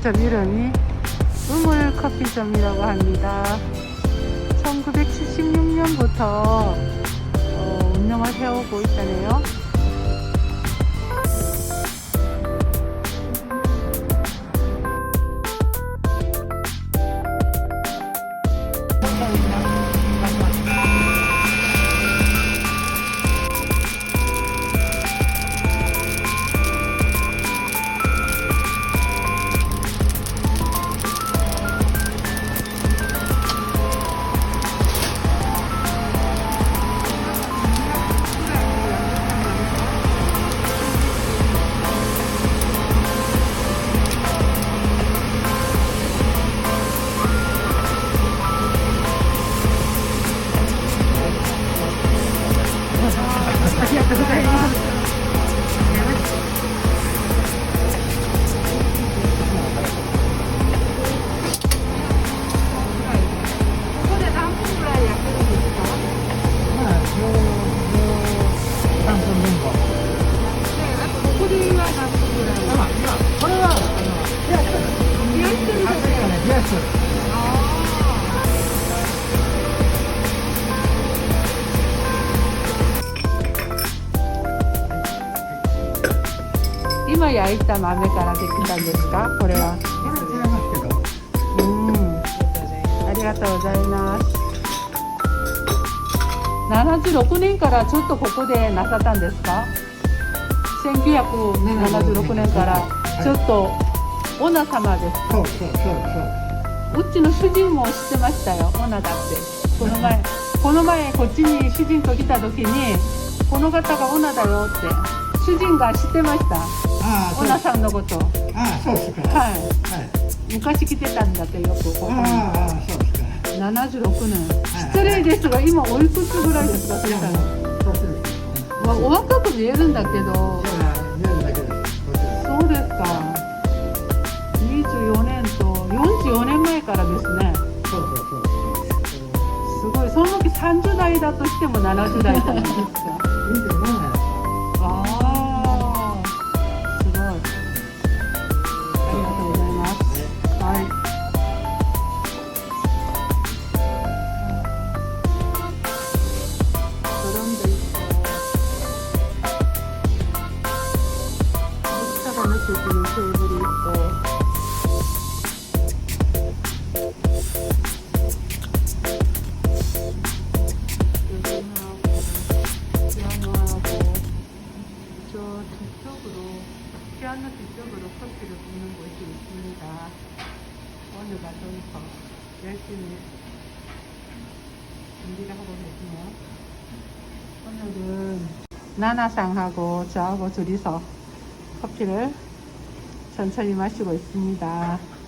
커피숍 이름이 우물 커피점이라고 합니다. 1976년부터 어, 운영을 해오고 있다네요. 今焼いた豆からできたんですか？これは。うん。ありがとうございます。76年からちょっとここでなさったんですか ?1976 年からちょっとオナ様です。そうそうそうそう。うちの主人も知ってましたよ、オナだって。この前、この前こっちに主人と来た時に、この方がオナだよって、主人が知ってました。あオナさんのこと。はああ、そうですか。はい。い。昔来てたんだってよく、ここに。ああ、そうですか。76年。失礼ですが、今おいくつぐらいですか、そ。まあ、お若く見えるんだけど。そうですか。24年と44年前からですね。そうそうそう。すごい。その時30代だとしても70代じゃないですか。식사가 느껴지는 테이블이 있고 피아노 뒤쪽으로 커피를 붓는 곳이 있습니다. 오늘 더 열심히 준비를 하고 계시네요. 오늘은 나나상하고 저하고 둘이서 커피를 천천히 마시고 있습니다.